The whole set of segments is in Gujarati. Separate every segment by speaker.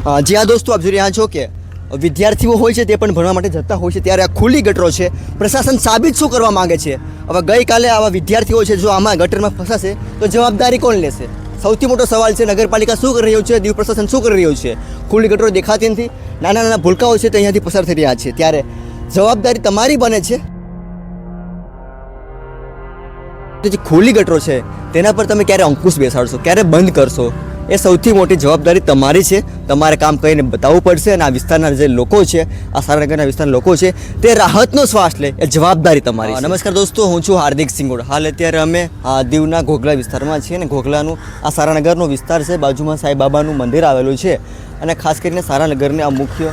Speaker 1: જી આ દોસ્તો, આપ જોઈ રહ્યા છો કે વિદ્યાર્થીઓ હોય છે તે પણ ભણવા માટે જતા હોય છે. ત્યારે આ ખુલ્લી ગટરો છે. પ્રશાસન સાબિત શું કરવા માંગે છે? હવે ગઈકાલે આવા વિદ્યાર્થીઓ છે જો આમાં ગટરમાં ફસાશે, તો જવાબદારી કોણ લેશે? સૌથી મોટો સવાલ છે, નગરપાલિકા શું કરી રહ્યું છે? દીવ પ્રશાસન શું કરી રહ્યું છે? ખુલ્લી ગટરો દેખાતી નથી. નાના નાના ભૂલકાઓ છે તે અહીંયાથી પસાર થઈ રહ્યા છે. ત્યારે જવાબદારી તમારી બને છે? જે ખુલ્લી ગટરો છે, તેના પર તમે ક્યારે અંકુશ બેસાડશો? ક્યારે બંધ કરશો? એ સૌથી મોટી જવાબદારી તમારી છે. તમારે કામ કરીને બતાવવું પડશે અને આ વિસ્તારના જે લોકો છે, આ સારાનગરના વિસ્તારના લોકો છે, તે રાહતનો શ્વાસ લે, એ જવાબદારી તમારી. નમસ્કાર દોસ્તો, હું છું હાર્દિક સિંગોડ. હાલ અત્યારે અમે આ દીવના ઘોઘલા વિસ્તારમાં છીએ અને ઘોઘલાનું, આ સારાનગરનો વિસ્તાર છે. બાજુમાં સાંઈબાબાનું મંદિર આવેલું છે અને ખાસ કરીને સારાનગરને આ મુખ્ય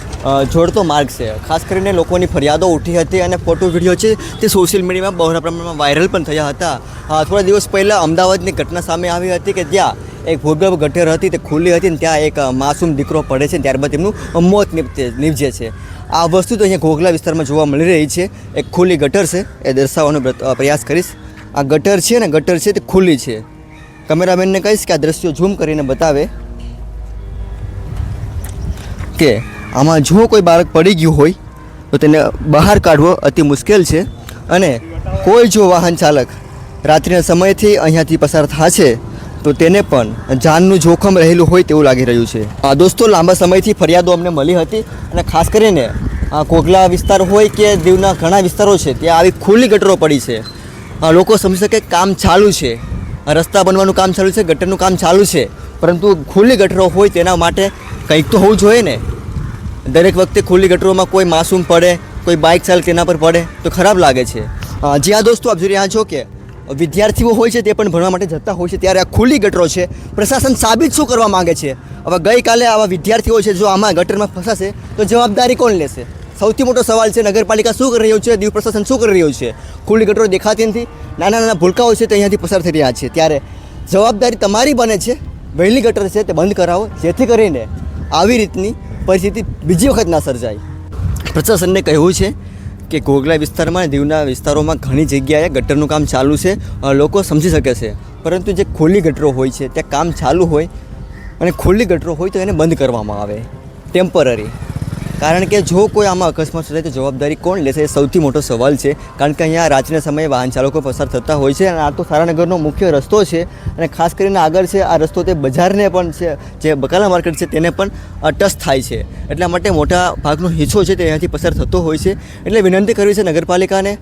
Speaker 1: જોડતો માર્ગ છે. ખાસ કરીને લોકોની ફરિયાદો ઉઠી હતી અને ફોટો, વીડિયો છે તે સોશિયલ મીડિયામાં બહોળા પ્રમાણમાં વાયરલ પણ થયા હતા. થોડા દિવસ પહેલાં અમદાવાદની ઘટના સામે આવી હતી કે જ્યાં એક ભૂગર્ભ ગટર હતી, તે ખુલ્લી હતી ને ત્યાં એક માસૂમ દીકરો પડે છે ત્યારબાદ તેમનું મોત નીપજે છે. આ વસ્તુ તો અહીંયા ઘોઘલા વિસ્તારમાં જોવા મળી રહી છે. એક ખુલ્લી ગટર છે, એ દર્શાવવાનો પ્રયાસ કરીશ. આ ગટર છે ને ગટર છે તે ખુલ્લી છે. કેમેરામેનને કહીશ કે આ દ્રશ્યો ઝૂમ કરીને બતાવે કે આમાં જો કોઈ બાળક પડી ગયું હોય, તો તેને બહાર કાઢવો અતિ મુશ્કેલ છે અને કોઈ જો વાહન ચાલક રાત્રિના સમયથી અહીંયાથી પસાર થશે તો તેને પણ જાનનું જોખમ રહેલું હોય તેવું લાગી રહ્યું છે. આ દોસ્તો લાંબા સમયથી ફરિયાદો અમને મળી હતી અને ખાસ કરીને આ કોગલા વિસ્તાર હોય કે દીવના ઘણા વિસ્તારો છે, ત્યાં આવી ખુલ્લી ગટરો પડી છે. લોકો સમજી શકે કામ ચાલુ છે. રસ્તા બનવાનું કામ ચાલુ છે, ગટરનું કામ ચાલુ છે, પરંતુ ખુલ્લી ગટરો હોય તેના માટે કંઈક તો હોવું જોઈએ ને. દરેક વખતે ખુલ્લી ગટરોમાં કોઈ માસૂમ પડે, કોઈ બાઇક ચાલક તેના પર પડે તો ખરાબ લાગે છે. જી હા દોસ્તો, આપ જોઈ રહ્યા છો કે વિદ્યાર્થીઓ હોય છે તે પણ ભણવા માટે જતા હોય છે. ત્યારે આ ખુલ્લી ગટરો છે. પ્રશાસન સાબિત શું કરવા માગે છે? હવે ગઈકાલે આવા વિદ્યાર્થીઓ છે જો આમાં ગટરમાં ફસાશે, તો જવાબદારી કોણ લેશે? સૌથી મોટો સવાલ છે, નગરપાલિકા શું કરી રહ્યું છે? દીવ પ્રશાસન શું કરી રહ્યું છે? ખુલ્લી ગટરો દેખાતી નથી. નાના નાના ભૂલકાઓ છે તે અહીંયાથી પસાર થઈ રહ્યા છે. ત્યારે જવાબદારી તમારી બને છે. વહેલી ગટર છે તે બંધ કરાવો, જેથી કરીને આવી રીતની પરિસ્થિતિ બીજી વખત ના સર્જાય. પ્રશાસનને કહેવું છે કે ઘોઘલા વિસ્તારમાં દીવના વિસ્તારોમાં ઘણી જગ્યાએ ગટરનું કામ ચાલુ છે. લોકો સમજી શકે છે. પરંતુ જે ખુલ્લી ગટરો હોય છે, ત્યાં કામ ચાલુ હોય અને ખુલ્લી ગટરો હોય તો એને બંધ કરવામાં આવે. ટેમ્પરરી કારણ કે જો કોઈ આમાં અકસ્માત થાય તો જવાબદારી કોણ લેશે? એ સૌથી મોટો સવાલ છે. કારણ કે અહીંયા રાત્રિના સમયે વાહન ચાલકો પસાર થતા હોય છે અને આ તો સારાનગરનો મુખ્ય રસ્તો છે અને ખાસ કરીને આગળ છે આ રસ્તો તે બજારને પણ છે, જે બકાલા માર્કેટ છે તેને પણ ટચ થાય છે. એટલા માટે મોટા ભાગનો હિસ્સો છે તે અહીંયાથી પસાર થતો હોય છે. એટલે વિનંતી કરવી છે નગરપાલિકાને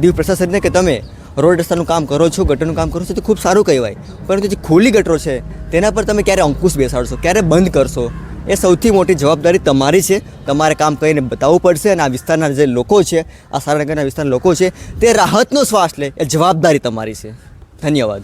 Speaker 1: દીવ પ્રશાસનને કે તમે રોડ રસ્તાનું કામ કરો છો, ગટરનું કામ કરો છો તો ખૂબ સારું કહેવાય. પરંતુ જે ખુલ્લી ગટરો છે તેના પર તમે ક્યારે અંકુશ બેસાડશો? ક્યારે બંધ કરશો? એ સૌથી મોટી જવાબદારી તમારી છે. તમારે કામ કરીને બતાવવું પડશે અને આ વિસ્તારના જે લોકો છે, આ સારનગરના વિસ્તારના લોકો છે, તે રાહતનો શ્વાસ લે એ જવાબદારી તમારી છે. ધન્યવાદ.